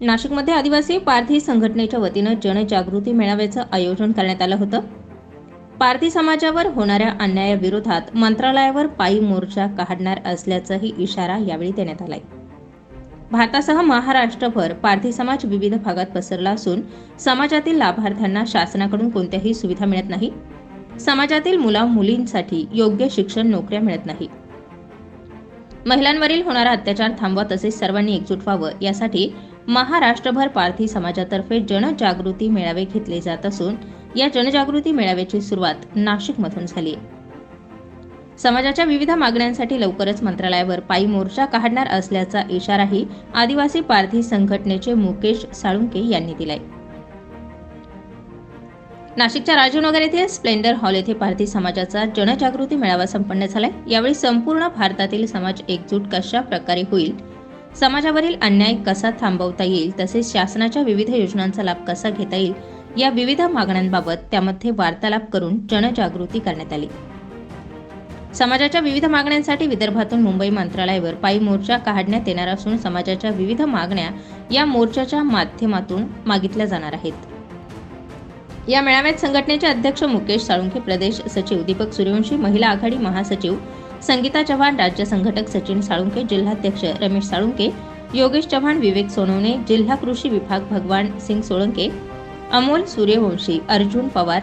नाशिकमध्ये आदिवासी पारधी संघटनेच्या वतीनं जनजागृती मेळाव्याचं आयोजन करण्यात आलं होतं. पारधी समाजावर होणाऱ्या अन्यायाविरोधात मंत्रालयावर पायी मोर्चा काढणार असल्याचाही इशारा यावेळी देण्यात आलाय. भारतासह महाराष्ट्रभर पारधी समाज विविध भागात पसरला असून समाजातील लाभार्थ्यांना शासनाकडून कोणत्याही सुविधा मिळत नाही. समाजातील मुला मुलींसाठी योग्य शिक्षण नोकऱ्या मिळत नाही. महिलांवरील होणारा अत्याचार थांबवा तसेच सर्वांनी एकजूट व्हावं यासाठी महाराष्ट्रभर पारधी समाजातर्फे जनजागृती मेळावे घेतले जात असून या जनजागृती मेळाव्याची सुरुवात नाशिकमधून झाली. आहे समाजाच्या विविध मागण्यांसाठी लवकरच मंत्रालयावर पायी मोर्चा काढणार असल्याचा इशाराही आदिवासी पारधी संघटनेचे मुकेश साळुंके यांनी दिलाय. नाशिकच्या राजूनगर येथील स्प्लेंडर हॉल येथे पारधी समाजाचा जनजागृती मेळावा संपन्न झालाय. यावेळी संपूर्ण भारतातील समाज एकजूट कशा प्रकारे होईल समाजावरील अन्याय कसा थांबवता येईल तसेच शासनाच्या विविध योजनांचा लाभ कसा घेता येईल या विविध मागण्यांबाबत त्यामध्ये वार्तालाप करून जनजागृती करण्यात आली. समाजाच्या विविध मागण्यांसाठी विदर्भातून मुंबई मंत्रालयावर पायी मोर्चा काढण्यात येणार असून समाजाच्या विविध मागण्या या मोर्चाच्या माध्यमातून मागितल्या जाणार आहेत. या मेळाव्यात संघटनेचे अध्यक्ष मुकेश साळुंखे प्रदेश सचिव दीपक सूर्यवंशी महिला आघाडी महासचिव संगीता चव्हाण राज्य संघटक सचिन साळुंके जिल्हाध्यक्ष रमेश साळुंके योगेश चव्हाण विवेक सोनवणे जिल्हा कृषी विभाग भगवान सिंग सोळंके अमोल सूर्यवंशी अर्जुन पवार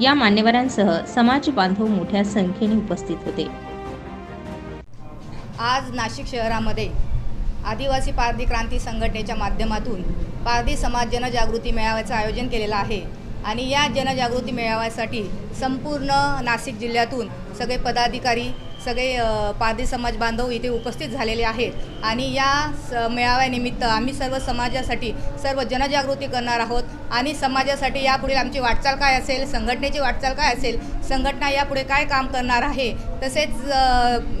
या मान्यवरांसह समाज बांधव मोठ्या संख्येने उपस्थित होते. आज नाशिक शहरामध्ये आदिवासी पारधी क्रांती संघटनेच्या माध्यमातून पारधी समाज जनजागृती मेळाव्याचं आयोजन केलेलं आहे आणि या जनजागृती मेळाव्यासाठी संपूर्ण नाशिक जिल्ह्यातून सगळे पदाधिकारी सगळे पारधी समाज बांधव इथे उपस्थित झालेले आहेत. आणि या स मेळाव्यानिमित्त आम्ही सर्व समाजासाठी सर्व जनजागृती करणार आहोत. आणि समाजासाठी यापुढील आमची वाटचाल काय असेल संघटनेची वाटचाल काय असेल संघटना यापुढे काय काम करणार आहे तसेच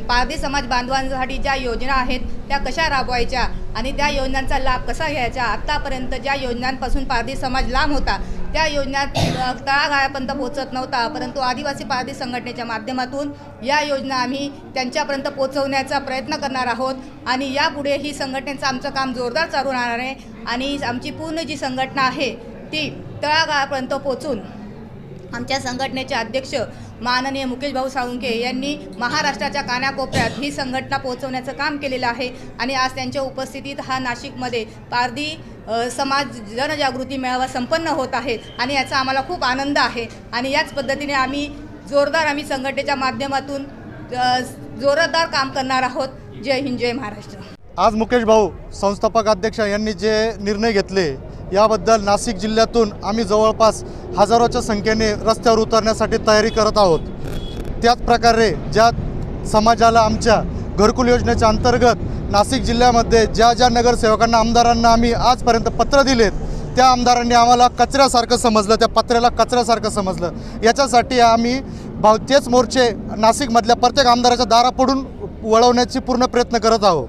पारधी समाज बांधवांसाठी ज्या योजना आहेत त्या कशा राबवायच्या आणि त्या योजनांचा लाभ कसा घ्यायचा? आत्तापर्यंत ज्या योजनांपासून पारधी समाज लांब होता त्या योजना तळागाळापर्यंत पोहोचत नव्हता परंतु आदिवासी पारधी संघटनेच्या माध्यमातून या योजना आम्ही त्यांच्यापर्यंत पोहोचवण्याचा प्रयत्न करणार आहोत आणि यापुढे ही संघटनेचं आमचं काम जोरदार चालू राहणार आहे आणि आमची पूर्ण जी संघटना आहे ती तळागाळापर्यंत पोहोचून आमच्या संघटनेचे अध्यक्ष माननीय मुकेश भाऊ साळुंके यांनी महाराष्ट्राच्या कानाकोपऱ्यात ही संघटना पोहोचवण्याचं काम केलेलं आहे. आणि आज त्यांच्या उपस्थितीत हा नाशिकमध्ये पारधी समाज जनजागृती मेळावा संपन्न होत आहे आणि याचा आम्हाला खूप आनंद आहे. आणि याच पद्धतीने आम्ही जोरदार आम्ही संघटनेच्या माध्यमातून जोरदार काम करणार आहोत. जय हिंद जय महाराष्ट्र. आज मुकेश भाऊ संस्थापक अध्यक्ष यांनी जे निर्णय घेतले याबद्दल नाशिक जिल्ह्यातून आम्ही जवळपास हजारोच्या संख्येने रस्त्यावर उतरण्यासाठी तयारी करत आहोत. त्याच प्रकारे ज्या समाजाला आमच्या घरकुल योजनेच्या अंतर्गत नाशिक जिल्ह्यामध्ये ज्या ज्या नगरसेवकांना आमदारांना आम्ही आजपर्यंत पत्र दिलेत त्या आमदारांनी आम्हाला कचऱ्यासारखं समजलं त्या पत्र्याला कचऱ्यासारखं समजलं. याच्यासाठी आम्ही भाव तेच मोर्चे नाशिकमधल्या प्रत्येक आमदाराच्या दारापुढून वळवण्याची पूर्ण प्रयत्न करत आहोत.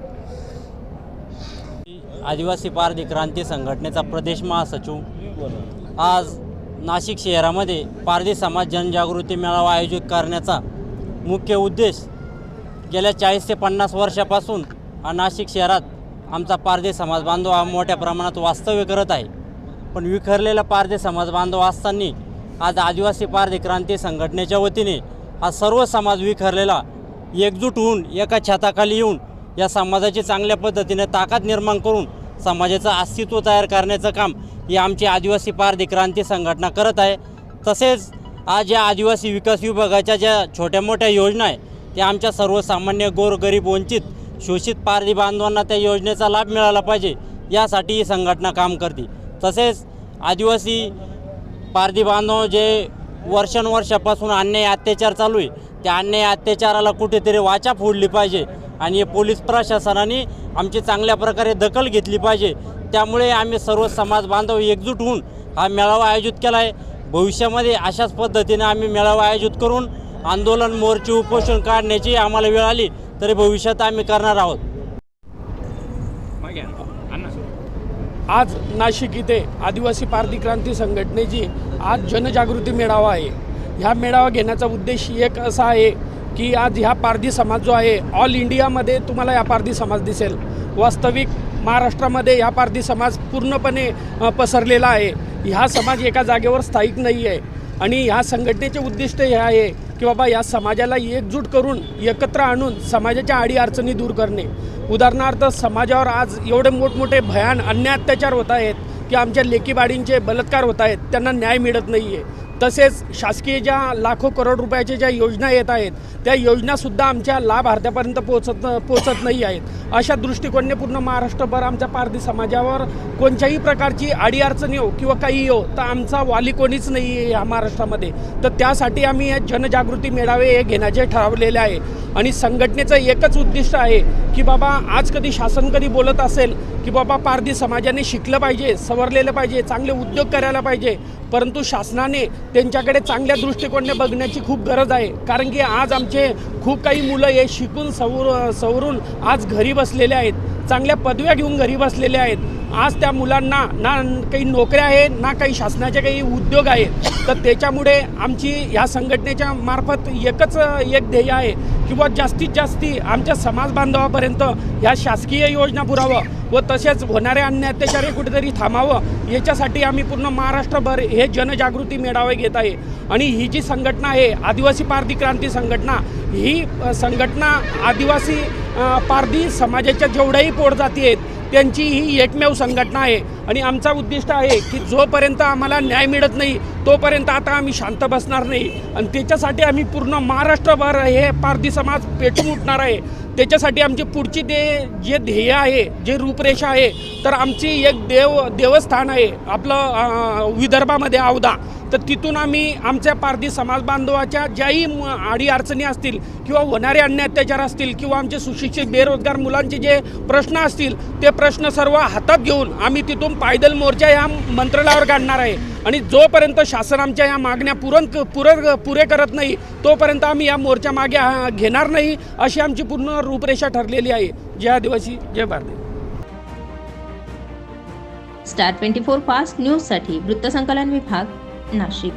आदिवासी पारधी क्रांती संघटनेचा प्रदेश महासचिव. आज नाशिक शहरामध्ये पारधी समाज जनजागृती मेळावा आयोजित करण्याचा मुख्य उद्देश गेल्या चाळीस ते पन्नास वर्षापासून हा नाशिक शहरात आमचा पारधी समाज बांधव हा मोठ्या प्रमाणात वास्तव्य करत आहे. पण विखरलेला पारधी समाज बांधव असताना आज आदिवासी पारधी क्रांती संघटनेच्या वतीने हा सर्व समाज विखरलेला एकजूट होऊन एका छताखाली येऊन या समाजाची चांगल्या पद्धतीने ताकद निर्माण करून समाजाचं अस्तित्व तयार करण्याचं काम ही आमची आदिवासी पारधी क्रांती संघटना करत आहे. तसेच आज या आदिवासी विकास विभागाच्या ज्या छोट्या मोठ्या योजना आहे त्या आमच्या सर्वसामान्य गोरगरीब वंचित शोषित पारधी बांधवांना त्या योजनेचा लाभ मिळाला पाहिजे यासाठी ही संघटना काम करते. तसेच आदिवासी पारधी बांधव जे वर्षानुवर्षापासून अन्याय अत्याचार चालू आहे त्या अन्याय अत्याचाराला कुठेतरी वाचा फोडली पाहिजे आणि हे पोलीस प्रशासनाने आमची चांगल्या प्रकारे दखल घेतली पाहिजे. त्यामुळे आम्ही सर्व समाज बांधव एकजूट होऊन हा मेळावा आयोजित केला आहे भविष्यामध्ये अशाच पद्धतीने आम्ही मेळावा आयोजित करून आंदोलन मोर्चे उपोषण काढण्याची आम्हाला वेळ आली तरी भविष्यात आम्ही करणार आहोत. आज नाशिक इथे आदिवासी पारधी क्रांती संघटनेची आज जनजागृती मेळावा आहे. ह्या मेळावा घेण्याचा उद्देश एक असा आहे की आज ह्या पारधी समाज जो आहे ऑल इंडियामध्ये तुम्हाला या पारधी समाज दिसेल. वास्तविक महाराष्ट्रामध्ये ह्या पारधी समाज पूर्णपणे पसरलेला आहे. ह्या समाज एका जागेवर स्थायिक नाही आहे आणि ह्या संघटनेचे उद्दिष्ट हे आहे की बाबा या समाजाला एकजूट करून एकत्र आणून समाजाच्या अडीअडचणी दूर करणे. उदाहरणार्थ समाजावर आज एवढे मोठमोठे भयान अन्याय अत्याचार होत आहेत की आमच्या लेकीबाडींचे बलात्कार होत आहेत त्यांना न्याय मिळत नाही आहे तसेच शासकीय ज्या लाखो करोड रुपयाच्या ज्या योजना येत आहेत त्या योजनासुद्धा आमच्या लाभार्थ्यापर्यंत पोचत पोचत नाही आहेत. अशा दृष्टिकोनाने पूर्ण महाराष्ट्रभर आमच्या पारधी समाजावर कोणत्याही प्रकारची अडीअडचणी हो किंवा काही हो तर आमचा वाली कोणीच नाही आहे ह्या महाराष्ट्रामध्ये. तर त्यासाठी आम्ही हे जनजागृती मेळावे हे घेण्याचे ठरवलेले आहे. आणि संघटनेचं एकच उद्दिष्ट आहे की बाबा आज कधी शासन कधी बोलत असेल की बाबा पारधी समाजाने शिकलं पाहिजे सवरलेलं पाहिजे चांगले उद्योग करायला पाहिजे. परंतु शासनाने त्यांच्याकडे चांगल्या दृष्टिकोनाने बघण्याची खूप गरज आहे. कारण की आज आमचे खूप काही मुलं हे शिकून सवर सवरून आज घरी बसलेले आहेत. चांगल्या पदव्या घेऊन घरी बसलेले आहेत. आज त्या मुलांना ना काही नोकऱ्या आहे ना काही शासनाचे काही उद्योग आहे तर त्याच्यामुळे आमची ह्या संघटनेच्या मार्फत एकच एक ध्येय आहे किंवा जास्तीत जास्ती आमच्या समाज बांधवापर्यंत ह्या शासकीय योजना पुरावं व तसेच होणारे अन्य अत्याचार हे कुठेतरी थांबावं याच्यासाठी आम्ही पूर्ण महाराष्ट्रभर हे जनजागृती मेळावे घेत आहे. आणि ही जी संघटना आहे आदिवासी पारधी क्रांती संघटना ही संघटना आदिवासी पारधी समाजाच्या जेवढ्याही पोटजाती आहेत त्यांची ही एकमेव संघटना आहे. आणि आमचा उद्दिष्ट आहे की जोपर्यंत आम्हाला न्याय मिळत नाही तोपर्यंत आता आम्ही शांत बसणार नाही. आणि त्याच्यासाठी आम्ही पूर्ण महाराष्ट्रभर हे पारधी समाज पेटून उठणार आहे. त्याच्यासाठी आमची पुढची ते जे ध्येय आहे जे रूपरेषा आहे तर आमची एक देव देवस्थान आहे आपलं विदर्भामध्ये अवधा तर तिथून आम्ही आमच्या पारधी समाज बांधवाच्या ज्याही आडी अडीअडचणी असतील किंवा होणारे अन्य अत्याचार असतील किंवा आमचे सुशिक्षित बेरोजगार मुलांचे जे प्रश्न असतील ते प्रश्न सर्व हातात घेऊन आम्ही तिथून पायदल मोर्चा या मंत्रालयावर काढणार आहे. आणि जोपर्यंत शासन आमच्या या मागण्या पुरण पुर पुरे करत नाही तोपर्यंत आम्ही या मोर्चा मागे घेणार नाही अशी आमची पूर्ण रूपरेषा ठरलेली आहे. जय आदिवासी जय भारती. स्टार ट्वेंटी फोर फास्ट न्यूजसाठी वृत्तसंकलन विभाग नाशिक.